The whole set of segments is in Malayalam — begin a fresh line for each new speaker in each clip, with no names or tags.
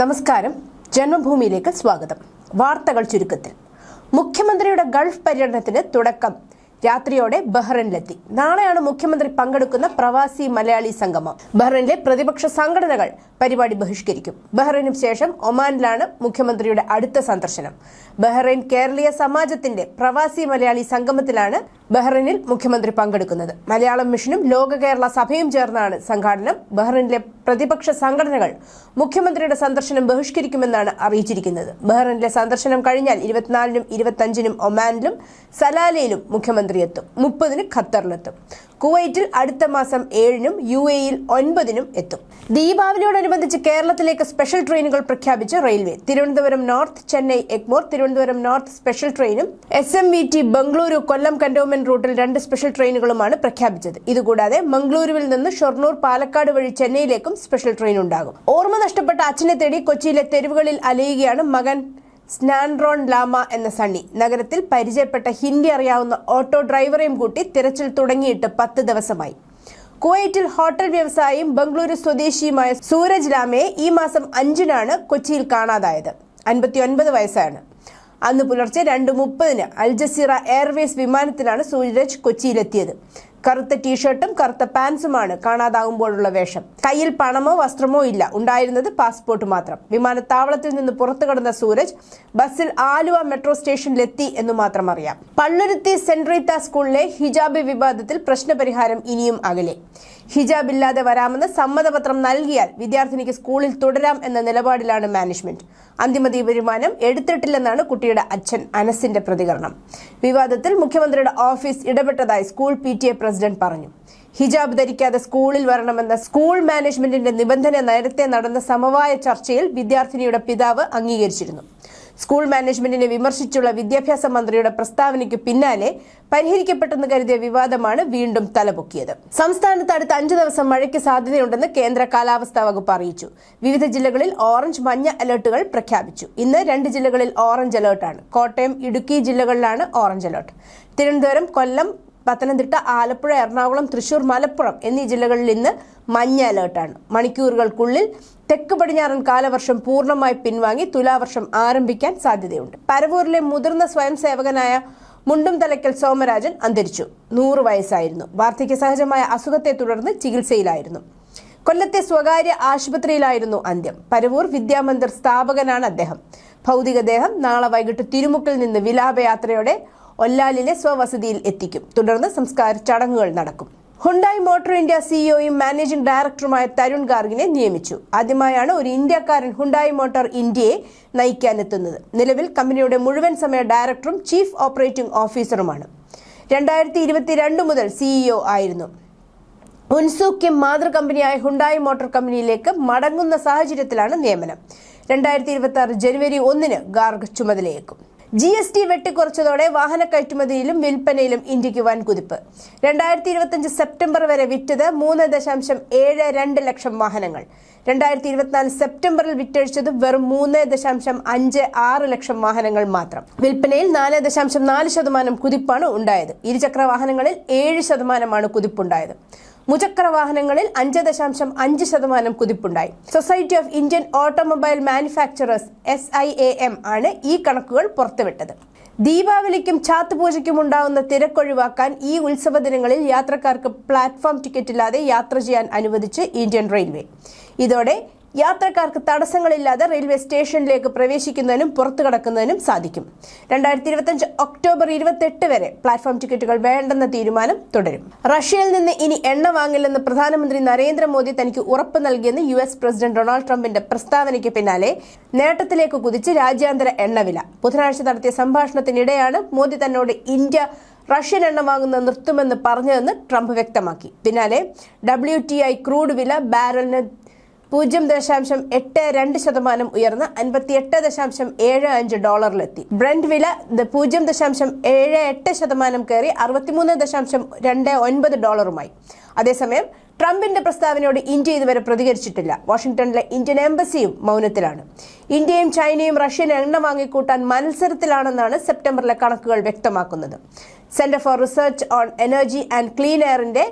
നമസ്കാരം ജന്മഭൂമിയിലേക്ക് സ്വാഗതം വാർത്തകൾ ചുരുക്കത്തിൽ മുഖ്യമന്ത്രിയുടെ ഗൾഫ് പര്യടനത്തിന് തുടക്കം രാത്രിയോടെ ബഹ്റൈനിലെത്തി നാളെയാണ് മുഖ്യമന്ത്രി പങ്കെടുക്കുന്ന പ്രവാസി മലയാളി സംഗമം ബഹ്റൈനിലെ പ്രതിപക്ഷ സംഘടനകൾ പരിപാടി ബഹിഷ്കരിക്കും ബഹ്റൈനും ശേഷം ഒമാനിലാണ് മുഖ്യമന്ത്രിയുടെ അടുത്ത സന്ദർശനം ബഹ്റൈൻ കേരളീയ സമാജത്തിന്റെ പ്രവാസി മലയാളി സംഗമത്തിലാണ് ബഹ്റൈനിൽ മുഖ്യമന്ത്രി പങ്കെടുക്കുന്നത് മലയാളം മിഷനും ലോക കേരള സഭയും ചേർന്നാണ് സംഘാടനം ബഹ്റൈനിലെ പ്രതിപക്ഷ സംഘടനകൾ മുഖ്യമന്ത്രിയുടെ സന്ദർശനം ബഹിഷ്കരിക്കുമെന്നാണ് അറിയിച്ചിരിക്കുന്നത് ബഹ്റിനിലെ സന്ദർശനം കഴിഞ്ഞാൽ ഇരുപത്തിനാലിനും ഇരുപത്തിയഞ്ചിനും ഒമാനിലും സലാലയിലും മുഖ്യമന്ത്രി എത്തും മുപ്പതിന് ഖത്തറിലെത്തും കുവൈറ്റിൽ അടുത്ത മാസം ഏഴിനും യു യിൽ ഒൻപതിനും എത്തും ദീപാവലിയോടനുബന്ധിച്ച് കേരളത്തിലേക്ക് സ്പെഷ്യൽ ട്രെയിനുകൾ പ്രഖ്യാപിച്ച് railway Thiruvananthapuram North Chennai Egmore Thiruvananthapuram North special ട്രെയിനും S M V T Bengaluru Kollam cantonment റൂട്ടിൽ രണ്ട് സ്പെഷ്യൽ ട്രെയിനുകളുമാണ് പ്രഖ്യാപിച്ചത് ഇതുകൂടാതെ മംഗളൂരുവിൽ നിന്ന് ഷൊർണൂർ പാലക്കാട് വഴി ചെന്നൈയിലേക്കും സ്പെഷ്യൽ ട്രെയിൻ ഉണ്ടാകും ഓർമ്മ നഷ്ടപ്പെട്ട അച്ഛനെ തേടി കൊച്ചിയിലെ തെരുവുകളിൽ അലയുകയാണ് മകൻ സ്നാൻഡ്രോൺ ലാമ എന്ന സണ്ണി നഗരത്തിൽ പരിചയപ്പെട്ട ഹിന്ദി അറിയാവുന്ന ഓട്ടോ ഡ്രൈവറെയും കൂട്ടി തിരച്ചിൽ തുടങ്ങിയിട്ട് പത്ത് ദിവസമായി കുവൈറ്റിൽ ഹോട്ടൽ വ്യവസായിയും ബംഗളൂരു സ്വദേശിയുമായ സൂരജ് ലാമയെ ഈ മാസം അഞ്ചിനാണ് കൊച്ചിയിൽ കാണാതായത് അൻപത്തിയൊൻപത് വയസ്സാണ് അന്ന് പുലർച്ചെ രണ്ട് മുപ്പതിന് അൽജസീറ എയർവേസ് വിമാനത്തിലാണ് സൂരജ് കൊച്ചിയിലെത്തിയത് കറുത്ത ടീഷർട്ടും കറുത്ത പാൻസുമാണ് കാണാതാകുമ്പോഴുള്ള വേഷം കയ്യിൽ പണമോ വസ്ത്രമോ ഇല്ല ഉണ്ടായിരുന്നത് പാസ്പോർട്ട് മാത്രം വിമാനത്താവളത്തിൽ നിന്ന് പുറത്തു കടന്ന സൂരജ് ബസ്സിൽ ആലുവ മെട്രോ സ്റ്റേഷനിലെത്തി എന്ന് മാത്രം അറിയാം പള്ളുരുത്തി സെന്റ് റീത്ത സ്കൂളിലെ ഹിജാബ് വിവാദത്തിൽ പ്രശ്നപരിഹാരം ഇനിയും അകലെ ഹിജാബ് ഇല്ലാതെ വരാമെന്ന് സമ്മതപത്രം നൽകിയാൽ വിദ്യാർത്ഥിനിക്ക് സ്കൂളിൽ തുടരാം എന്ന നിലപാടിലാണ് മാനേജ്മെന്റ് അന്തിമ തീരുമാനം എടുത്തിട്ടില്ലെന്നാണ് കുട്ടിയുടെ അച്ഛൻ അനസിന്റെ പ്രതികരണം വിവാദത്തിൽ മുഖ്യമന്ത്രിയുടെ ഓഫീസ് ഇടപെട്ടതായി school P T A president president പറഞ്ഞു ഹിജാബ് ധരിക്കാതെ സ്കൂളിൽ വരണമെന്ന സ്കൂൾ മാനേജ്മെന്റിന്റെ നിബന്ധന നേരത്തെ നടന്ന സമവായ ചർച്ചയിൽ വിദ്യാർത്ഥിനിയുടെ പിതാവ് അംഗീകരിച്ചിരുന്നു സ്കൂൾ മാനേജ്മെന്റിനെ വിമർശിച്ചുള്ള വിദ്യാഭ്യാസ മന്ത്രിയുടെ പ്രസ്താവനയ്ക്ക് പിന്നാലെ പരിഹരിക്കപ്പെട്ടെന്ന് കരുതിയ വിവാദമാണ് വീണ്ടും തലപൊക്കിയത് സംസ്ഥാനത്ത് അടുത്ത അഞ്ചു ദിവസം മഴയ്ക്ക് സാധ്യതയുണ്ടെന്ന് കേന്ദ്ര കാലാവസ്ഥാ വകുപ്പ് അറിയിച്ചു വിവിധ ജില്ലകളിൽ ഓറഞ്ച് മഞ്ഞ അലർട്ടുകൾ പ്രഖ്യാപിച്ചു ഇന്ന് രണ്ട് ജില്ലകളിൽ ഓറഞ്ച് അലേർട്ടാണ് കോട്ടയം ഇടുക്കി ജില്ലകളിലാണ് ഓറഞ്ച് അലർട്ട് തിരുവനന്തപുരം കൊല്ലം പത്തനംതിട്ട ആലപ്പുഴ എറണാകുളം തൃശൂർ മലപ്പുറം എന്നീ ജില്ലകളിൽ ഇന്ന് മഞ്ഞ അലേർട്ടാണ് മണിക്കൂറുകൾക്കുള്ളിൽ തെക്ക് പടിഞ്ഞാറൻ കാലവർഷം പൂർണ്ണമായി പിൻവാങ്ങി തുലാവർഷം ആരംഭിക്കാൻ സാധ്യതയുണ്ട് പരവൂരിലെ മുതിർന്ന സ്വയം സേവകനായ മുണ്ടും തലയ്ക്കൽ സോമരാജൻ അന്തരിച്ചു നൂറ് വയസ്സായിരുന്നു വാർദ്ധക്യ സഹജമായ അസുഖത്തെ തുടർന്ന് ചികിത്സയിലായിരുന്നു കൊല്ലത്തെ സ്വകാര്യ ആശുപത്രിയിലായിരുന്നു അന്ത്യം പരവൂർ വിദ്യാമന്ദിർ സ്ഥാപകനാണ് അദ്ദേഹം ഭൗതികദേഹം നാളെ വൈകിട്ട് തിരുമുക്കിൽ നിന്ന് വിലാപയാത്രയോടെ ഒല്ലാലിലെ സ്വവസതിയിൽ എത്തിക്കും തുടർന്ന് സംസ്കാര ചടങ്ങുകൾ നടക്കും ഹുണ്ടായി മോട്ടോർ ഇന്ത്യ സിഇഒയും മാനേജിംഗ് ഡയറക്ടറുമായ തരുൺ ഗാർഗിനെ നിയമിച്ചു ആദ്യമായാണ് ഒരു ഇന്ത്യക്കാരൻ ഹുണ്ടായി മോട്ടോർ ഇന്ത്യയെ നയിക്കാനെത്തുന്നത് നിലവിൽ കമ്പനിയുടെ മുഴുവൻ സമയ ഡയറക്ടറും ചീഫ് ഓപ്പറേറ്റിംഗ് ഓഫീസറുമാണ് രണ്ടായിരത്തി ഇരുപത്തിരണ്ട് മുതൽ സിഇഒ e ആയിരുന്നു ഉൻസൂക്കിം മാതൃ കമ്പനിയായ ഹുണ്ടായി മോട്ടോർ കമ്പനിയിലേക്ക് മടങ്ങുന്ന സാഹചര്യത്തിലാണ് നിയമനം രണ്ടായിരത്തി ഇരുപത്തി ആറ് ജനുവരി ഒന്നിന് ഗാർഗ് ചുമതലയേക്കും ജി എസ് ടി വെട്ടിക്കുറച്ചതോടെ വാഹന കയറ്റുമതിയിലും വിൽപ്പനയിലും ഇന്ത്യക്ക് വൻ കുതിപ്പ് രണ്ടായിരത്തി ഇരുപത്തിയഞ്ച് സെപ്റ്റംബർ വരെ വിറ്റത് മൂന്ന് ദശാംശം ഏഴ് രണ്ട് ലക്ഷം വാഹനങ്ങൾ രണ്ടായിരത്തി ഇരുപത്തിനാല് സെപ്റ്റംബറിൽ വിറ്റഴിച്ചത് വെറും മൂന്ന് ദശാംശം അഞ്ച് ആറ് ലക്ഷം വാഹനങ്ങൾ മാത്രം വിൽപ്പനയിൽ നാല് ദശാംശം നാല് ശതമാനം കുതിപ്പാണ് ഉണ്ടായത് ഇരുചക്ര വാഹനങ്ങളിൽ ഏഴ് ശതമാനമാണ് കുതിപ്പുണ്ടായത് മുചക്ര വാഹനങ്ങളിൽ അഞ്ച് ദശാംശം അഞ്ച് ശതമാനം കുതിപ്പുണ്ടായി Society of Indian Automobile Manufacturers S I A M ആണ് ഈ കണക്കുകൾ പുറത്തുവിട്ടത് ദീപാവലിക്കും ഛാത്ത് പൂജയ്ക്കും ഉണ്ടാവുന്ന തിരക്കൊഴിവാക്കാൻ ഈ ഉത്സവ ദിനങ്ങളിൽ യാത്രക്കാർക്ക് പ്ലാറ്റ്ഫോം ടിക്കറ്റ് ഇല്ലാതെ യാത്ര ചെയ്യാൻ അനുവദിച്ച് ഇന്ത്യൻ റെയിൽവേ ഇതോടെ യാത്രക്കാർക്ക് തടസ്സങ്ങളില്ലാതെ റെയിൽവേ സ്റ്റേഷനിലേക്ക് പ്രവേശിക്കുന്നതിനും പുറത്തു കടക്കുന്നതിനും സാധിക്കും രണ്ടായിരത്തി ഇരുപത്തഞ്ച് ഒക്ടോബർ ഇരുപത്തെട്ട് വരെ പ്ലാറ്റ്ഫോം ടിക്കറ്റുകൾ വേണ്ടെന്ന തീരുമാനം തുടരും റഷ്യയിൽ നിന്ന് ഇനി എണ്ണ വാങ്ങില്ലെന്ന് പ്രധാനമന്ത്രി നരേന്ദ്രമോദി തനിക്ക് ഉറപ്പ് നൽകിയെന്ന് യു എസ് പ്രസിഡന്റ് ഡൊണാൾഡ് ട്രംപിന്റെ പ്രസ്താവനയ്ക്ക് പിന്നാലെ നേട്ടത്തിലേക്ക് കുതിച്ച് രാജ്യാന്തര എണ്ണവില ബുധനാഴ്ച നടത്തിയ സംഭാഷണത്തിനിടെയാണ് മോദി തന്നോട് ഇന്ത്യ റഷ്യൻ എണ്ണ വാങ്ങുന്ന നിർത്തുമെന്ന് പറഞ്ഞതെന്ന് ട്രംപ് വ്യക്തമാക്കി പിന്നാലെ ഡബ്ല്യു ടി ഐ ക്രൂഡ് വില ബാരലിന് പൂജ്യം ദശാംശം എട്ട് രണ്ട് ശതമാനം ഉയർന്ന് എട്ട് ദശാംശം ഏഴ് അഞ്ച് ഡോളറിലെത്തി ബ്രണ്ട് വില പൂജ്യം ദശാംശം ഏഴ് എട്ട് ശതമാനം കയറി അറുപത്തിമൂന്ന് ദശാംശം രണ്ട് ഒൻപത് ഡോളറുമായി അതേസമയം ട്രംപിന്റെ പ്രസ്താവനയോട് ഇന്ത്യ ഇതുവരെ പ്രതികരിച്ചിട്ടില്ല വാഷിംഗ്ടണിലെ ഇന്ത്യൻ എംബസിയും മൗനത്തിലാണ് ഇന്ത്യയും ചൈനയും റഷ്യൻ എണ്ണ വാങ്ങിക്കൂട്ടാൻ മത്സരത്തിലാണെന്നാണ് സെപ്റ്റംബറിലെ കണക്കുകൾ വ്യക്തമാക്കുന്നത് Centre for Research on Energy and Clean എയറിന്റെ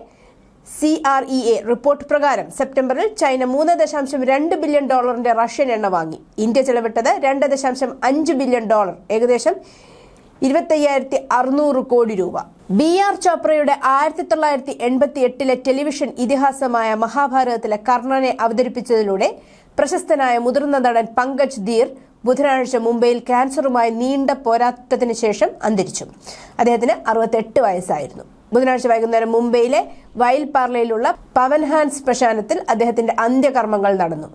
C R E A report പ്രകാരം സെപ്റ്റംബറിൽ ചൈന മൂന്ന് ദശാംശം രണ്ട് ബില്യൺ ഡോളറിന്റെ റഷ്യൻ എണ്ണ വാങ്ങി ഇന്ത്യ ചെലവിട്ടത് രണ്ട് ദശാംശം അഞ്ച് ബില്യൺ ഡോളർ ഏകദേശം ഇരുപത്തയ്യായിരത്തി അറുന്നൂറ് കോടി രൂപ ബി ആർ ചോപ്രയുടെ ആയിരത്തി തൊള്ളായിരത്തി എൺപത്തി എട്ടിലെ ടെലിവിഷൻ ഇതിഹാസമായ മഹാഭാരതത്തിലെ കർണനെ അവതരിപ്പിച്ചതിലൂടെ പ്രശസ്തനായ മുതിർന്ന നടൻ പങ്കജ് ധീർ ബുധനാഴ്ച മുംബൈയിൽ ക്യാൻസറുമായി നീണ്ട പോരാട്ടത്തിന് ശേഷം അന്തരിച്ചു അദ്ദേഹത്തിന് അറുപത്തെട്ട് വയസ്സായിരുന്നു ബുധനാഴ്ച വൈകുന്നേരം മുംബൈയിലെ പാർലയിലുള്ള പവൻഹാൻ ശ്മശാനത്തിൽ അദ്ദേഹത്തിന്റെ അന്ത്യകർമ്മങ്ങൾ നടന്നു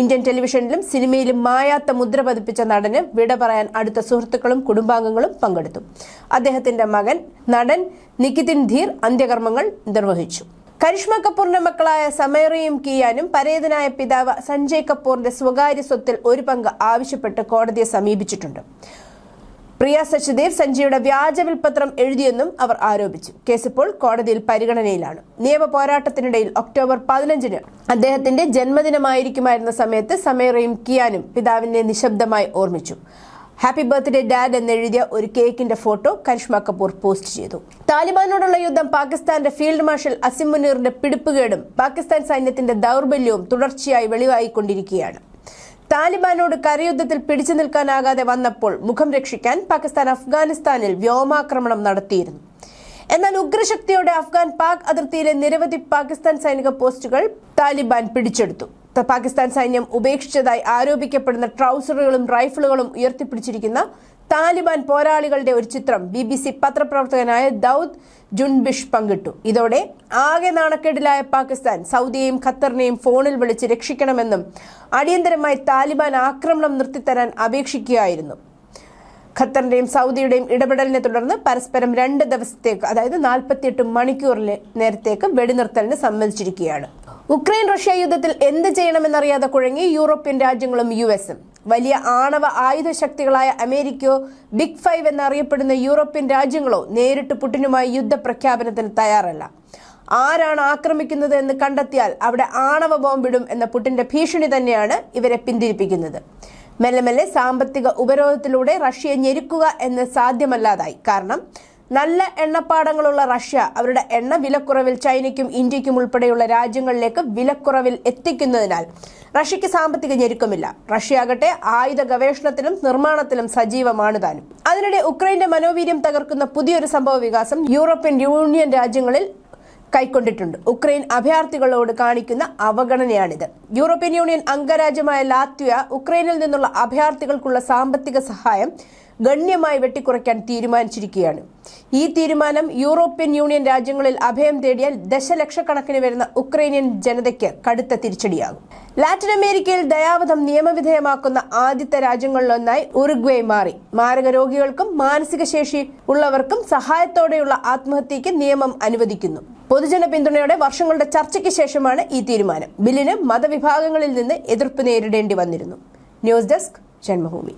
ഇന്ത്യൻ ടെലിവിഷനിലും സിനിമയിലും മായാത്ത മുദ്ര പതിപ്പിച്ച നടന് വിട പറയാൻ അടുത്ത സുഹൃത്തുക്കളും കുടുംബാംഗങ്ങളും പങ്കെടുത്തു അദ്ദേഹത്തിന്റെ മകൻ നടൻ നിക്കിതിൻ ധീർ അന്ത്യകർമ്മങ്ങൾ നിർവഹിച്ചു കരിഷ്മ കപൂറിന്റെ മക്കളായ സമയറയും കിയാനും പരേതനായ പിതാവ് സഞ്ജയ് കപൂറിന്റെ സ്വകാര്യ സ്വത്തിൽ ഒരു പങ്ക് ആവശ്യപ്പെട്ട് കോടതിയെ സമീപിച്ചിട്ടുണ്ട് പ്രിയ സച്ചിദേവ് സഞ്ജിയുടെ വ്യാജ വിൽപ്പത്രം എഴുതിയെന്നും അവർ ആരോപിച്ചു കേസിപ്പോൾ കോടതിയിൽ പരിഗണനയിലാണ് നിയമ പോരാട്ടത്തിനിടയിൽ ഒക്ടോബർ പതിനഞ്ചിന് അദ്ദേഹത്തിന്റെ ജന്മദിനമായിരിക്കുമായിരുന്ന സമയത്ത് സമീറയും കിയാനും പിതാവിനെ നിശബ്ദമായി ഓർമ്മിച്ചു ഹാപ്പി ബർത്ത്ഡേ ഡാഡ് എന്നെഴുതിയ ഒരു കേക്കിന്റെ ഫോട്ടോ കരിഷ്മ കപൂർ പോസ്റ്റ് ചെയ്തു താലിബാനോടുള്ള യുദ്ധം പാകിസ്ഥാന്റെ ഫീൽഡ് മാർഷൽ അസിം മുനീറിന്റെ പിടിപ്പുകേടും പാകിസ്ഥാൻ സൈന്യത്തിന്റെ ദൗർബല്യവും തുടർച്ചയായി വെളിവായിക്കൊണ്ടിരിക്കുകയാണ് താലിബാനോട് കരയുദ്ധത്തിൽ പിടിച്ചു നിൽക്കാനാകാതെ വന്നപ്പോൾ മുഖം രക്ഷിക്കാൻ പാകിസ്ഥാൻ അഫ്ഗാനിസ്ഥാനിൽ വ്യോമാക്രമണം നടത്തിയിരുന്നു എന്നാൽ ഉഗ്രശക്തിയോടെ അഫ്ഗാൻ പാക് അതിർത്തിയിലെ നിരവധി പാകിസ്ഥാൻ സൈനിക പോസ്റ്റുകൾ താലിബാൻ പിടിച്ചെടുത്തു പാകിസ്ഥാൻ സൈന്യം ഉപേക്ഷിച്ചതായി ആരോപിക്കപ്പെടുന്ന ട്രൗസറുകളും റൈഫിളുകളും ഉയർത്തിപ്പിടിച്ചിരിക്കുന്ന താലിബാൻ പോരാളികളുടെ ഒരു ചിത്രം ബി ബി സി പത്രപ്രവർത്തകനായ ദൌദ് ജുൻബിഷ് പങ്കിട്ടു ഇതോടെ ആകെ നാണക്കേടിലായ പാകിസ്ഥാൻ സൗദിയെയും ഖത്തറിനെയും ഫോണിൽ വിളിച്ച് രക്ഷിക്കണമെന്നും അടിയന്തരമായി താലിബാൻ ആക്രമണം നിർത്തിത്തരാൻ അപേക്ഷിക്കുകയായിരുന്നു ഖത്തറിന്റെയും സൗദിയുടെയും ഇടപെടലിനെ തുടർന്ന് പരസ്പരം രണ്ട് ദിവസത്തേക്ക് അതായത് നാൽപ്പത്തിയെട്ട് മണിക്കൂറിലെ നേരത്തേക്ക് വെടിനിർത്തലിന് സമ്മതിച്ചിരിക്കുകയാണ് ഉക്രൈൻ റഷ്യ യുദ്ധത്തിൽ എന്ത് ചെയ്യണമെന്നറിയാതെ കുഴങ്ങി യൂറോപ്യൻ രാജ്യങ്ങളും യു എസും വലിയ ആണവ ആയുധ ശക്തികളായ അമേരിക്കയോ ബിഗ് ഫൈവ് എന്നറിയപ്പെടുന്ന യൂറോപ്യൻ രാജ്യങ്ങളോ നേരിട്ട് പുടിനുമായി യുദ്ധപ്രഖ്യാപനത്തിന് തയ്യാറല്ല ആരാണ് ആക്രമിക്കുന്നത് എന്ന് കണ്ടെത്തിയാൽ അവിടെ ആണവ ബോംബിടും എന്ന പുട്ടിന്റെ ഭീഷണി തന്നെയാണ് ഇവരെ പിന്തിരിപ്പിക്കുന്നത് മെല്ലെ മെല്ലെ സാമ്പത്തിക ഉപരോധത്തിലൂടെ റഷ്യയെ ഞെരുക്കുക എന്ന് സാധ്യമല്ലാതായി കാരണം നല്ല എണ്ണപ്പാടങ്ങളുള്ള റഷ്യ അവരുടെ എണ്ണ വിലക്കുറവിൽ ചൈനയ്ക്കും ഇന്ത്യയ്ക്കും ഉൾപ്പെടെയുള്ള രാജ്യങ്ങളിലേക്ക് വിലക്കുറവിൽ എത്തിക്കുന്നതിനാൽ റഷ്യയ്ക്ക് സാമ്പത്തിക ഞെരുക്കമില്ല റഷ്യ ആകട്ടെ ആയുധ ഗവേഷണത്തിലും നിർമ്മാണത്തിലും സജീവമാണ് താനും അതിനിടെ ഉക്രൈന്റെ മനോവീര്യം തകർക്കുന്ന പുതിയൊരു സംഭവ വികാസം യൂറോപ്യൻ യൂണിയൻ രാജ്യങ്ങളിൽ കൈക്കൊണ്ടിട്ടുണ്ട് ഉക്രൈൻ അഭയാർത്ഥികളോട് കാണിക്കുന്ന അവഗണനയാണിത് യൂറോപ്യൻ യൂണിയൻ അംഗരാജ്യമായ ലാത്വിയ ഉക്രൈനിൽ നിന്നുള്ള അഭയാർത്ഥികൾക്കുള്ള സാമ്പത്തിക സഹായം ഗണ്യമായി വെട്ടിക്കുറയ്ക്കാൻ തീരുമാനിച്ചിരിക്കുകയാണ് ഈ തീരുമാനം യൂറോപ്യൻ യൂണിയൻ രാജ്യങ്ങളിൽ അഭയം തേടിയാൽ ദശലക്ഷക്കണക്കിന് വരുന്ന ഉക്രൈനിയൻ ജനതയ്ക്ക് കടുത്ത തിരിച്ചടിയാകും ലാറ്റിൻ അമേരിക്കയിൽ ദയാവധം നിയമവിധേയമാക്കുന്ന ആദ്യത്തെ രാജ്യങ്ങളിലൊന്നായി ഉറുഗ്വേ മാറി മാരക രോഗികൾക്കും മാനസിക ശേഷി ഉള്ളവർക്കും സഹായത്തോടെയുള്ള ആത്മഹത്യയ്ക്ക് നിയമം അനുവദിക്കുന്നു പൊതുജന പിന്തുണയോടെ വർഷങ്ങളുടെ ചർച്ചയ്ക്ക് ശേഷമാണ് ഈ തീരുമാനം ബില്ലിന് മതവിഭാഗങ്ങളിൽ നിന്ന് എതിർപ്പ് നേരിടേണ്ടി വന്നിരുന്നു ന്യൂസ് ഡെസ്ക് ജന്മഭൂമി